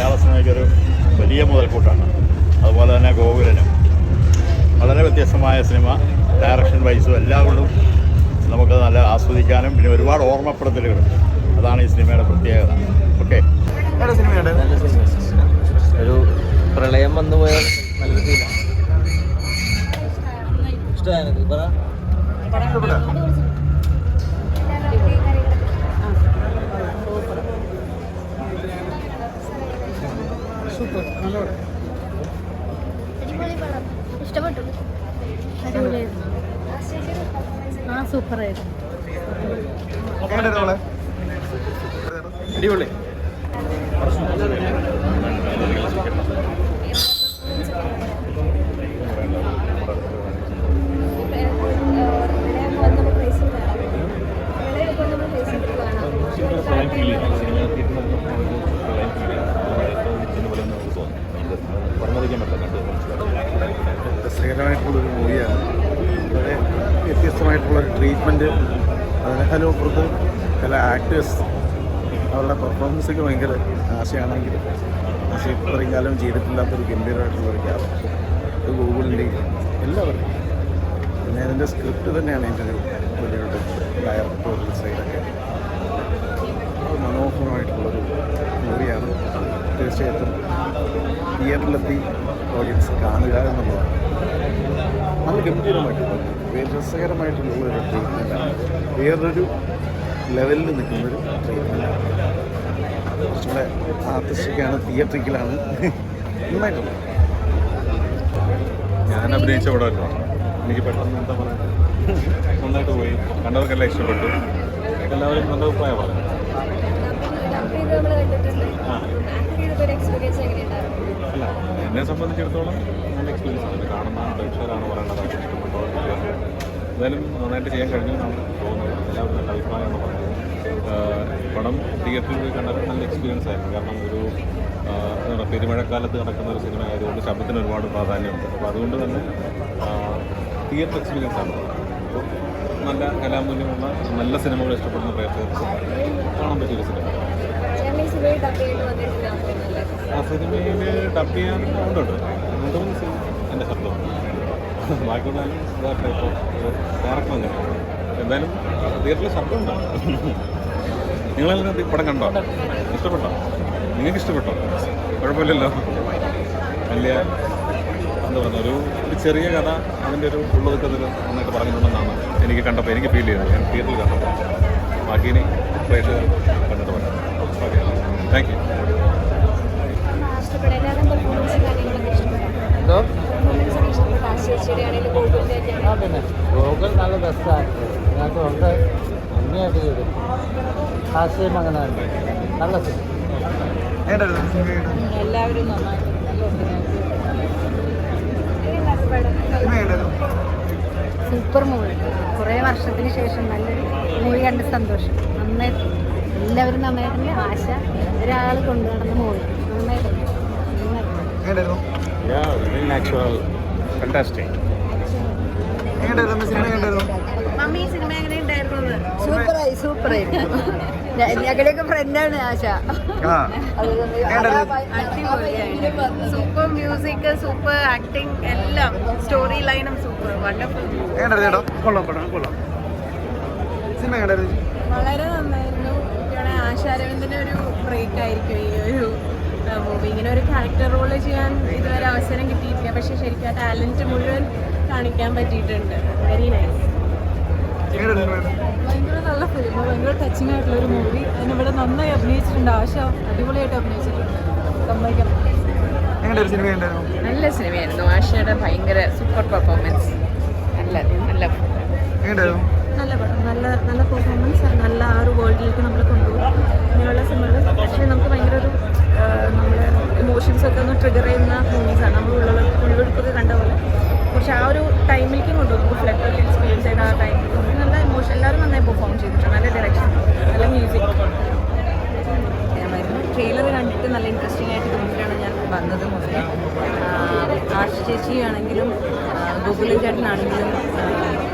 മലയാള സിനിമയ്ക്കൊരു വലിയ മുതൽക്കൂട്ടാണ്. അതുപോലെ തന്നെ ഗോകുലനും. വളരെ വ്യത്യസ്തമായ സിനിമ. ഡയറക്ഷൻ വൈസും എല്ലാം കൊണ്ടും നമുക്ക് നല്ല ആസ്വദിക്കാനും പിന്നെ ഒരുപാട് ഓർമ്മപ്പെടുത്തലുകൾ അതാണ് ഈ സിനിമയുടെ പ്രത്യേകത. ഓക്കെ. ഒരു പ്രളയം വന്നു പോയ നല്ലൊരു ഫീലാണ് ഇഷ്ടമായത് നല്ല പടം ഇഷ്ടപ്പെട്ടു അടിപൊളിയായിരുന്നു ആ സൂപ്പറായിരുന്നു. അടിപൊളി. ട്രീറ്റ്മെന്റ് അതിനേക്കാളും അപ്പുറത്ത് ചില ആക്ടേഴ്സ് അവരുടെ പെർഫോമൻസൊക്കെ ഭയങ്കര ആശയാണെങ്കിൽ പക്ഷേ ഇത്രയും കാലം ചെയ്തിട്ടില്ലാത്തൊരു ഗംഭീരമായിട്ടുള്ള ഒരു ക്യാബ് അത് ഗൂഗിളിന്റെയും എല്ലാവരുടെയും. പിന്നെ അതിന്റെ സ്ക്രിപ്റ്റ് തന്നെയാണ് എന്റെ ഒരു വലിയൊരു ഡയറക്ടർ സൈഡൊക്കെ മനോഹരമായിട്ടുള്ളൊരു മൂവിയാണ് തീർച്ചയായിട്ടും തിയേറ്ററിലെത്തി ഓഡിയൻസ് കാണുക എന്നുള്ളതാണ്. നല്ല ഗംഭീരമായിട്ടുള്ള രസകരമായിട്ടുള്ള ഒരു ട്രീറ്റ്മെന്റാണ് വേറൊരു ലെവലിൽ നിൽക്കുന്നൊരു ട്രീറ്റ്മെന്റാണ് കുറച്ചുകൂടെ ആർട്ടിസ്റ്റിക്കാണ് തിയേറ്ററിക്കലാണ് നന്നായിട്ടുണ്ട്. ഞാൻ അഭിനയിച്ച പടമല്ലോ? എനിക്ക് പെട്ടെന്ന് എന്താ പറയുക നന്നായിട്ട് പോയി. കണ്ടവർക്കെല്ലാം ഇഷ്ടപ്പെട്ടു. എല്ലാവരും നല്ല അഭിപ്രായമാണ്. അല്ല എന്നെ സംബന്ധിച്ചിടത്തോളം നല്ല എക്സ്പീരിയൻസ് ആണ്. കാണുന്ന പ്രേക്ഷകരാണ് പറയേണ്ടത്. ഇഷ്ടപ്പെട്ടോ. എന്തായാലും നന്നായിട്ട് ചെയ്യാൻ കഴിഞ്ഞു എന്നാണ് തോന്നുന്നത്. എല്ലാവരും നല്ല അഭിപ്രായമാണ് പറയുന്നത്. പടം തിയേറ്ററിൽ പോയി കണ്ടാൽ നല്ല എക്സ്പീരിയൻസ് ആയിരുന്നു. കാരണം ഒരു പെരുമഴക്കാലത്ത് നടക്കുന്ന ഒരു സിനിമ ആയതുകൊണ്ട് ശബ്ദത്തിന് ഒരുപാട് പ്രാധാന്യമുണ്ട്. അപ്പോൾ അതുകൊണ്ട് തന്നെ തിയേറ്റർ എക്സ്പീരിയൻസ് ആണ്. നല്ല കലാമൂല്യമുള്ള നല്ല സിനിമകൾ ഇഷ്ടപ്പെടുന്ന പ്രേക്ഷകർക്ക് കാണാൻ പറ്റിയൊരു സിനിമ ആ സിനിമയിൽ ഡബ് ചെയ്യാൻ ഉണ്ട് രണ്ട് മൂന്ന് സിനിമ എന്റെ ശബ്ദം. ബാക്കിയുള്ള ഇതായിട്ട് ഇപ്പോൾ ഡയറക്ടർ അങ്ങനെ എന്തായാലും തിയേറ്ററിൽ ഉണ്ടാവും. നിങ്ങളെല്ലാം പടം കണ്ടോ? ഇഷ്ടപ്പെട്ടോ? നിങ്ങൾക്ക് ഇഷ്ടപ്പെട്ടോ? കുഴപ്പമില്ലല്ലോ. വലിയ എന്താ പറയുക ഒരു ഒരു ചെറിയ കഥ അതിന്റെ ഒരു ഉള്ളൊതുക്കത്തിൽ നന്നായിട്ട് പറഞ്ഞിട്ടുണ്ടെന്നാണ് എനിക്ക് കണ്ടപ്പോൾ എനിക്ക് ഫീൽ ചെയ്തത്. ഞാൻ തിയേറ്ററിൽ കണ്ടപ്പോൾ. ബാക്കി ഇനി പ്രേക്ഷകർ കണ്ടിട്ട് പറയാം ഓക്കെ താങ്ക് യു ആ പിന്നെ ഗൂഗിൾ നല്ല ബെസ്റ്റാണ് ഇതിനകത്ത് വളരെ ഭംഗിയായിട്ട് ചെയ്തു. ഹാസ്യം അങ്ങനെ തന്നെ. നല്ല എല്ലാവരും സൂപ്പർ മൂവി. കുറേ വർഷത്തിന് ശേഷം നല്ലൊരു മൂവി കണ്ട് സന്തോഷം. നന്നായി. എല്ലാവരും നന്നായിട്ടുണ്ട്. ആശ ഒരാൾ കൊണ്ടു നടന്ന മൂവി. നന്നായിട്ടുണ്ട്. നന്നായിട്ടുണ്ട്. എങ്ങനെയുണ്ടായിരുന്നു മമ്മി സിനിമ എങ്ങനെ ഉണ്ടായിരുന്നത്? സൂപ്പറായി സൂപ്പറായിരുന്നു ഞങ്ങളുടെയൊക്കെ ഫ്രണ്ടാണ് Asha. Super music super acting എല്ലാം. സ്റ്റോറി ലൈനും സൂപ്പർ വണ്ടർഫുൾ വളരെ നന്നായിരുന്നു. ഇവിടെ ആശാരവിന്ദന്റെ ഒരു ബ്രേക്ക് ആയിരിക്കും ഈ ഒരു മൂവി ഇങ്ങനെ ഒരു ക്യാരക്ടർ റോൾ ചെയ്യാൻ ഇതുവരെ അവസരം കിട്ടിയിട്ടില്ല. പക്ഷെ ശരിക്കും ആ ടാലന്റ് മുഴുവൻ കാണിക്കാൻ പറ്റിയിട്ടുണ്ട്. വെരി നൈസ് ഭയങ്കര നല്ല ഫിലിം ഭയങ്കര ടച്ചിങ് ആയിട്ടുള്ള ഒരു മൂവി അതിനിവിടെ നന്നായി അഭിനയിച്ചിട്ടുണ്ട്. ആശ അടിപൊളിയായിട്ട് അഭിനയിച്ചിട്ടുണ്ട്. സമ്മതിക്കണം നല്ല സിനിമയായിരുന്നു ആശയുടെ ഭയങ്കര സൂപ്പർ പെർഫോമൻസ് നല്ല നല്ല നല്ല പടം. നല്ല നല്ല പെർഫോമൻസ് നല്ല ആ ഒരു വേൾഡിലേക്ക് നമ്മൾ കൊണ്ടുപോകും. ഇങ്ങനെയുള്ള സിനിമകൾ ആക്ച്വലി നമുക്ക് ഭയങ്കര ഒരു നമ്മുടെ ഇമോഷൻസ് ഒക്കെ ഒന്ന് ട്രിഗർ ചെയ്യുന്ന മൂവീസാണ് നമ്മൾ ഉള്ള ഉള്ളൊഴുക്കൊക്കെ കണ്ട പോലെ. പക്ഷെ ആ ഒരു ടൈമിലേക്ക് കൊണ്ടുപോകും. നമുക്ക് ഫ്ലഡ് ഒക്കെ എക്സ്പീരിയൻസ് ചെയ്ത ആ ടൈമിൽ നല്ല ഇമോഷൻ എല്ലാവരും നന്നായി പെർഫോം ചെയ്തിട്ടുണ്ട് നല്ല ഡയറക്ഷൻ നല്ല മ്യൂസിക് ട്രെയിലർ കണ്ടിട്ട് നല്ല ഇൻട്രസ്റ്റിംഗ് ആയിട്ട് തോന്നിയിട്ടാണ് ഞാൻ വന്നത് മൊത്തം ആർഷ ചേച്ചിയാണെങ്കിലും ഗോകുലൻ ചേട്ടനാണെങ്കിലും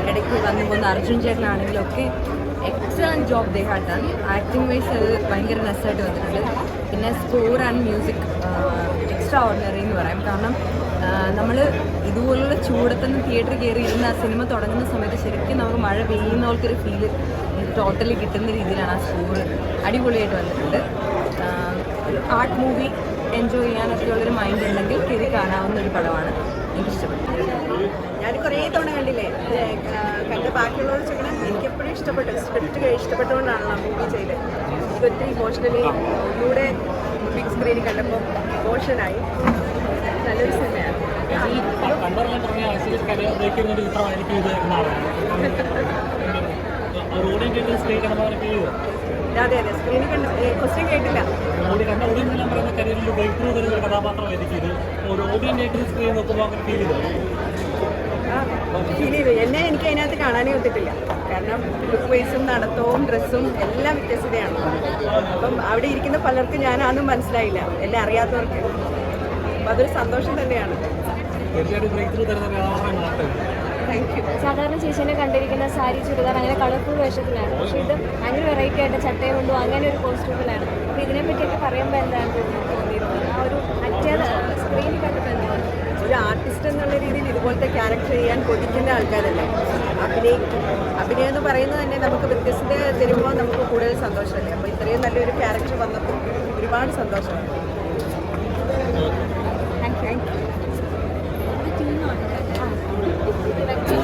ഇടയ്ക്ക് വന്നു പോകുന്ന അർജുൻ ചേട്ടനാണെങ്കിലും ഒക്കെ excellent job they had done acting wise അത് ഭയങ്കര രസമായിട്ട് വന്നിട്ടുണ്ട്. പിന്നെ score and music extraordinary എന്ന് പറയാം. കാരണം നമ്മൾ ഇതുപോലുള്ള ചൂടത്തന്നെ തിയേറ്ററിൽ കയറി ഇരുന്ന് ആ സിനിമ തുടങ്ങുന്ന സമയത്ത് ശരിക്കും നമുക്ക് മഴ പെയ്യുന്ന പോലത്തെ ഒരു ഫീൽ ടോട്ടലി കിട്ടുന്ന രീതിയിലാണ് ആ സ്കോർ അടിപൊളിയായിട്ട് വന്നിട്ടുണ്ട്. ആർട്ട് മൂവി എൻജോയ് ചെയ്യാനൊക്കെ ഉള്ളൊരു മൈൻഡ് ഉണ്ടെങ്കിൽ കയറി കാണാവുന്ന ഒരു പടമാണ്. എനിക്ക് ഇഷ്ടപ്പെട്ടത് ഞാൻ കുറേ തവണ കണ്ടില്ലേ കണ്ട ബാക്കിയുള്ളവർ ചോദിക്കണം എനിക്ക് എപ്പോഴും ഇഷ്ടപ്പെട്ടു. സ്ക്രിപ്റ്റ് ഇഷ്ടപ്പെട്ടുകൊണ്ടാണ് ആ മൂവി ചെയ്തത് എനിക്ക് ഒത്തിരി ഇമോഷണലി ഒന്നുകൂടെ ബിഗ് സ്ക്രീനിൽ കണ്ടപ്പോൾ ഇമോഷനായി നല്ലൊരു സിനിമയാണ് കണ്ടറിയാൻ തുടങ്ങിയ ഒരു ചിത്രമായിരിക്കും ഇത് എന്നാണ്. അതെ അതെ സ്ക്രീനിൽ കണ്ട. ക്വസ്റ്റ്യൻ കേട്ടില്ല. എന്നെ എനിക്ക് അതിനകത്ത് കാണാനേ ഒത്തിട്ടില്ല. കാരണം ലുക്ക് വൈസും നടത്തവും ഡ്രസ്സും എല്ലാം വ്യത്യസ്തതയാണ്. അപ്പം അവിടെ ഇരിക്കുന്ന പലർക്കും ഞാനാണെന്നും മനസ്സിലായില്ല. എന്നെ അറിയാത്തവർക്ക്. അപ്പം അതൊരു സന്തോഷം തന്നെയാണ്. തീർച്ചയായിട്ടും സാധാരണ ചേച്ചീനെ കണ്ടിരിക്കുന്ന സാരി ചുരിദാർ അങ്ങനെ കളർഫുൾ വേഷത്തിലാണ്. പക്ഷേ ഇത് ഭയങ്കര വെറൈറ്റി ആയിട്ട് ചട്ടയും കൊണ്ടും അങ്ങനെ ഒരു കോസ്റ്റ്യൂമിലാണ്. അപ്പോൾ ഇതിനെ പറ്റിയൊക്കെ പറയുമ്പോൾ എന്താണ് ആ ഒരു മറ്റേ സ്ക്രീനിൽ എന്താണ് ഒരു ആർട്ടിസ്റ്റ് എന്നുള്ള രീതിയിൽ ഇതുപോലത്തെ ക്യാരക്ടർ ചെയ്യാൻ കൊതിക്കുന്ന ആൾക്കാരല്ലേ? അഭിനയിക്കും അഭിനയം എന്ന് പറയുന്നത് തന്നെ നമുക്ക് വ്യത്യസ്തത തരുമ്പോൾ നമുക്ക് കൂടുതൽ സന്തോഷമല്ലേ? അപ്പോൾ ഇത്രയും നല്ലൊരു ക്യാരക്ടർ വന്നപ്പോൾ ഒരുപാട് സന്തോഷമാണ് താങ്ക് യു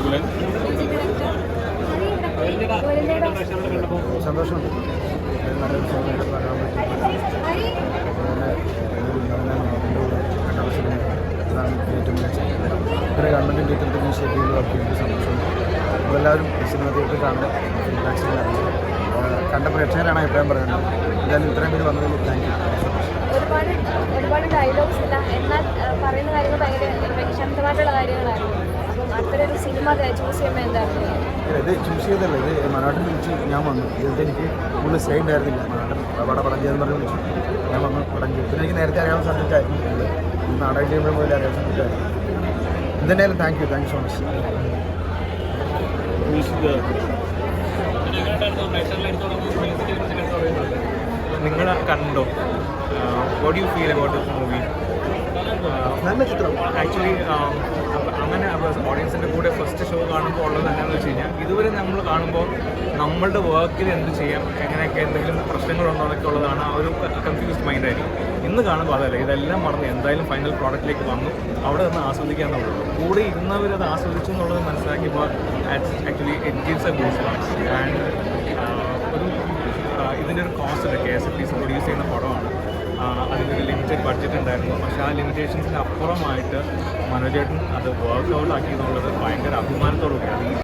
കണ്ടപ്പോൾ സന്തോഷമുണ്ട് ഏറ്റവും മികച്ച ഇത്ര സന്തോഷമുണ്ട് നമ്മളെല്ലാവരും ഈ സിനിമ തിയേറ്ററിൽ കാണുക ഫീഡ്ബാക്സിൽ കണ്ട പ്രേക്ഷകരാണ് അഭിപ്രായം പറയുന്നത് എന്തായാലും ഇത്രയും പേര് വന്നതിൽ താങ്ക് ഒരുപാട് ഒരുപാട് ഡയലോഗ്സ് ഇല്ല. എന്നാൽ പറയുന്ന കാര്യങ്ങൾ ഭയങ്കര ശക്തമായിട്ടുള്ള കാര്യങ്ങളായിരുന്നു. സിനിമ ചൂസ് ചെയ്യുമ്പോൾ ഇത് ചൂസ് ചെയ്തല്ല ഇത് മനാട്ടിൽ വിളിച്ച് ഞാൻ വന്നു. ഇത് എനിക്ക് ഫുള്ള് സേ ഉണ്ടായിരുന്നില്ല. മലയാളം അവിടെ പടം ചെയ്യാന്ന് പറഞ്ഞ് വിളിച്ചു. ഞാൻ വന്നു പടം ചെയ്തു. പിന്നെ എനിക്ക് നേരത്തെ അറിയാവുന്ന സബ്ജക്റ്റ് ആയിരുന്നു. ഇത് ഈ നാടകം ചെയ്യുമ്പോൾ മുതൽ അറിയാവുന്ന സബ്ജക്റ്റ് എന്തായാലും thank you thank you so much നിങ്ങൾ കണ്ടോ? What you feel about this movie actually അങ്ങനെ ഓഡിയൻസിന്റെ കൂടെ ഫസ്റ്റ് ഷോ കാണുമ്പോൾ ഉള്ളത് എന്താണെന്ന് വെച്ച് കഴിഞ്ഞാൽ ഇതുവരെ നമ്മൾ കാണുമ്പോൾ നമ്മളുടെ വർക്കിൽ എന്ത് ചെയ്യാം എങ്ങനെയൊക്കെ എന്തെങ്കിലും പ്രശ്നങ്ങളുണ്ടോ എന്നൊക്കെ ഉള്ളതാണ് ആ ഒരു കൺഫ്യൂസ്ഡ് മൈൻഡായിരിക്കും ഇന്ന് കാണുമ്പോൾ അതല്ല ഇതെല്ലാം മറന്ന് എന്തായാലും ഫൈനൽ പ്രോഡക്റ്റിലേക്ക് വന്നു അവിടെ നിന്ന് ആസ്വദിക്കാന്നുള്ളൂ കൂടെ ഇരുന്നവരത് ആസ്വദിച്ചു എന്നുള്ളത് മനസ്സിലാക്കിയപ്പോൾ actually it gives a boost and ഒരു ഇതിന്റെ ഒരു cost K S F produce ചെയ്യുന്ന പടമാണ്. അതിനൊരു ലിമിറ്റഡ് ബഡ്ജറ്റ് ഉണ്ടായിരുന്നു. പക്ഷേ ആ ലിമിറ്റേഷൻസിന് അപ്പുറമായിട്ട് മനോജേട്ടൻ അത് വർക്ക്ഔട്ട് ആക്കി എന്നുള്ളത് ഭയങ്കര അഭിമാനത്തോടു കൂടി ഈ